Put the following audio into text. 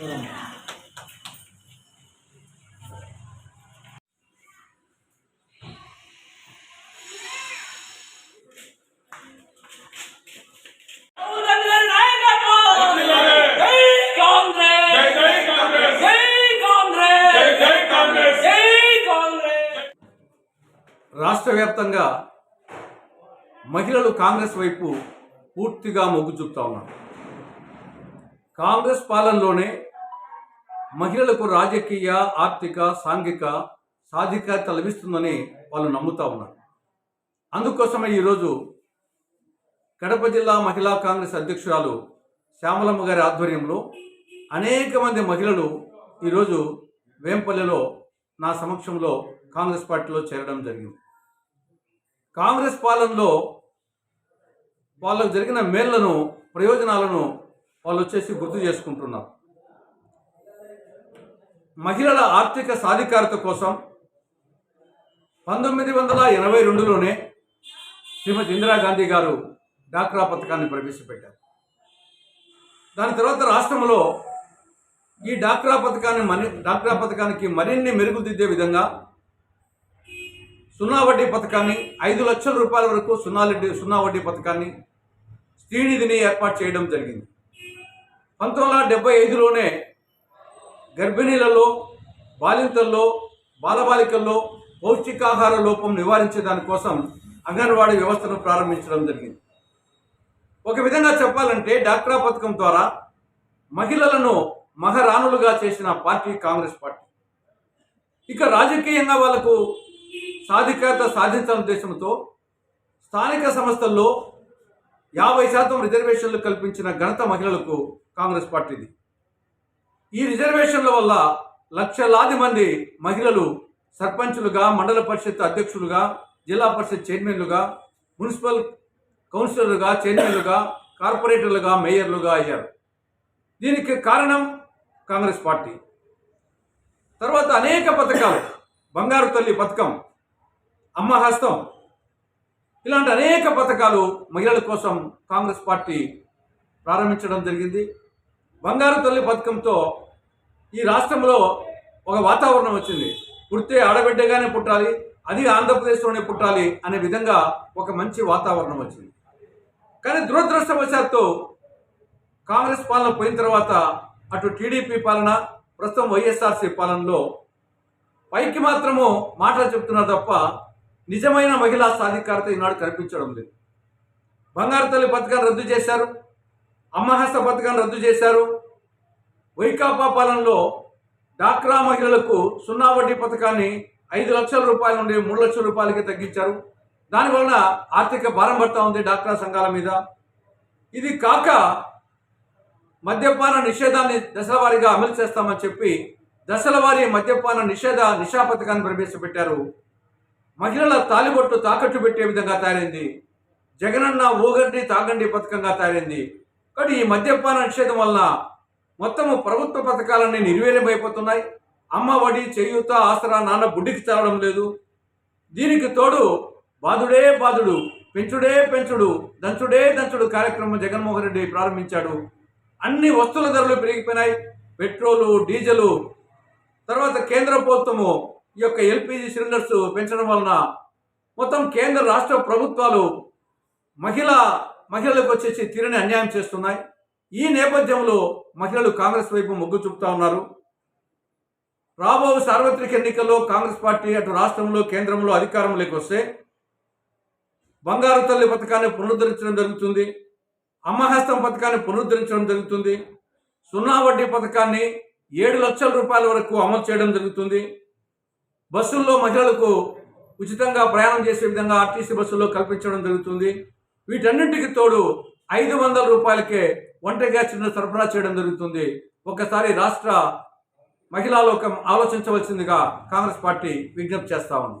చూడండి రాష్ట్ర వ్యాప్తంగా మహిళలు కాంగ్రెస్ వైపు పూర్తిగా మొగ్గు చూపుతా ఉన్నారు. కాంగ్రెస్ పాలనలోనే మహిళలకు రాజకీయ ఆర్థిక సాంఘిక సాధికారత లభిస్తుందని వాళ్ళు నమ్ముతా ఉన్నారు. అందుకోసమే ఈరోజు కడప జిల్లా మహిళా కాంగ్రెస్ అధ్యక్షురాలు శ్యామలమ్మ గారి ఆధ్వర్యంలో అనేక మంది మహిళలు ఈరోజు వేంపల్లెలో నా సమక్షంలో కాంగ్రెస్ పార్టీలో చేరడం జరిగింది. కాంగ్రెస్ పాలనలో వాళ్ళకు జరిగిన మేళ్ళను ప్రయోజనాలను వాళ్ళు వచ్చేసి గుర్తు చేసుకుంటున్నారు. మహిళల ఆర్థిక సాధికారత కోసం పంతొమ్మిది వందల ఎనభై రెండులోనే శ్రీమతి ఇందిరాగాంధీ గారు డాక్రా పథకాన్ని ప్రవేశపెట్టారు. దాని తర్వాత రాష్ట్రంలో ఈ డాక్రా పథకాన్ని మరి డాక్రా పథకానికి మరిన్ని మెరుగుదిద్దే విధంగా సున్నా వడ్డీ పథకాన్ని ఐదు లక్షల రూపాయల వరకు సున్నా వడ్డీ సున్నా వడ్డీ పథకాన్ని శ్రీనిధిని ఏర్పాటు చేయడం జరిగింది. పంతొమ్మిది వందల డెబ్బై ఐదులోనే గర్భిణీలలో బాలింతల్లో బాలబాలికల్లో పౌష్టికాహార లోపం నివారించే దానికోసం అంగన్వాడీ వ్యవస్థను ప్రారంభించడం జరిగింది. ఒక విధంగా చెప్పాలంటే డాక్టరా పథకం ద్వారా మహిళలను మహారాణులుగా చేసిన పార్టీ కాంగ్రెస్ పార్టీ. ఇక రాజకీయంగా వాళ్ళకు సాధికారత సాధించాలనే ఉద్దేశంతో స్థానిక సంస్థల్లో యాభై శాతం రిజర్వేషన్లు కల్పించిన ఘనత మహిళలకు కాంగ్రెస్ పార్టీది. ఈ రిజర్వేషన్ల వల్ల లక్షలాది మంది మహిళలు సర్పంచులుగా మండల పరిషత్ అధ్యక్షులుగా జిల్లా పరిషత్ చైర్మన్లుగా మున్సిపల్ కౌన్సిలర్లుగా చైర్మన్లుగా కార్పొరేటర్లుగా మేయర్లుగా అయ్యారు. దీనికి కారణం కాంగ్రెస్ పార్టీ. తర్వాత అనేక పథకాలు. బంగారు తల్లి పథకం అమ్మ హస్తం. ఇలాంటి అనేక పథకాలు మహిళల కోసం కాంగ్రెస్ పార్టీ ప్రారంభించడం జరిగింది. బంగారు తల్లి పథకంతో ఈ రాష్ట్రంలో ఒక వాతావరణం వచ్చింది. పుడితే ఆడబిడ్డగానే పుట్టాలి అది ఆంధ్రప్రదేశ్లోనే పుట్టాలి అనే విధంగా ఒక మంచి వాతావరణం వచ్చింది. కానీ దురదృష్టవశాత్తు కాంగ్రెస్ పాలన పోయిన తర్వాత అటు టీడీపీ పాలన ప్రస్తుతం వైఎస్ఆర్సీ పాలనలో పైకి మాత్రము మాటలు చెప్తున్నారు తప్ప నిజమైన మహిళా సాధికారత ఈనాడు కనిపించడం లేదు. బంగారు తల్లి పథకాన్ని రద్దు చేశారు. అమ్మహస్త పథకాన్ని రద్దు చేశారు. వైకాపా పాలనలో డాక్రా మహిళలకు సున్నా వడ్డీ పథకాన్ని ఐదు లక్షల రూపాయల నుండి మూడు లక్షల రూపాయలకి తగ్గించారు. దానివలన ఆర్థిక భారం పడతా ఉంది డాక్రా సంఘాల మీద. ఇది కాక మద్యపాన నిషేధాన్ని దశల వారీగా అమలు చేస్తామని చెప్పి దశల వారీ మద్యపాన నిషేధ నిషా పథకాన్ని ప్రవేశపెట్టారు. మహిళల తాలిబొట్టు తాకట్టు పెట్టే విధంగా తయారైంది. జగనన్న ఊగండి తాగండి పథకంగా తయారైంది. కానీ ఈ మద్యపాన నిషేధం వల్ల మొత్తము ప్రభుత్వ పథకాలన్నీ నిర్వీర్యమైపోతున్నాయి. అమ్మ ఒడి చేయూత ఆసరా నాన్న బుడ్డికి చాలడం లేదు. దీనికి తోడు బాధుడే బాధుడు పెంచుడే పెంచుడు దంచుడే దంచుడు కార్యక్రమం జగన్మోహన్ రెడ్డి ప్రారంభించాడు. అన్ని వస్తువుల ధరలు పెరిగిపోయినాయి. పెట్రోలు డీజిలు తర్వాత కేంద్ర ప్రభుత్వము ఈ యొక్క ఎల్పిజి సిలిండర్స్ పెంచడం వలన మొత్తం కేంద్ర రాష్ట్ర ప్రభుత్వాలు మహిళ మహిళలకు వచ్చేసి తీరని అన్యాయం చేస్తున్నాయి. ఈ నేపథ్యంలో మహిళలు కాంగ్రెస్ వైపు మొగ్గు చూపుతా ఉన్నారు. రాబో సార్వత్రిక ఎన్నికల్లో కాంగ్రెస్ పార్టీ అటు రాష్ట్రంలో కేంద్రంలో అధికారంలోకి వస్తే బంగారు తల్లి పథకాన్ని పునరుద్ధరించడం జరుగుతుంది. అమ్మహస్తం పథకాన్ని పునరుద్ధరించడం జరుగుతుంది. సున్నా వడ్డీ పథకాన్ని ఏడు లక్షల రూపాయల వరకు అమలు చేయడం జరుగుతుంది. బస్సుల్లో మహిళలకు ఉచితంగా ప్రయాణం చేసే విధంగా ఆర్టీసీ బస్సుల్లో కల్పించడం జరుగుతుంది. వీటన్నింటికి తోడు ఐదు వందల రూపాయలకే వంట గ్యాస్ సిలిండర్ సరఫరా చేయడం జరుగుతుంది. ఒకసారి రాష్ట్ర మహిళా లోకం ఆలోచించవలసిందిగా కాంగ్రెస్ పార్టీ విజ్ఞప్తి చేస్తా ఉంది.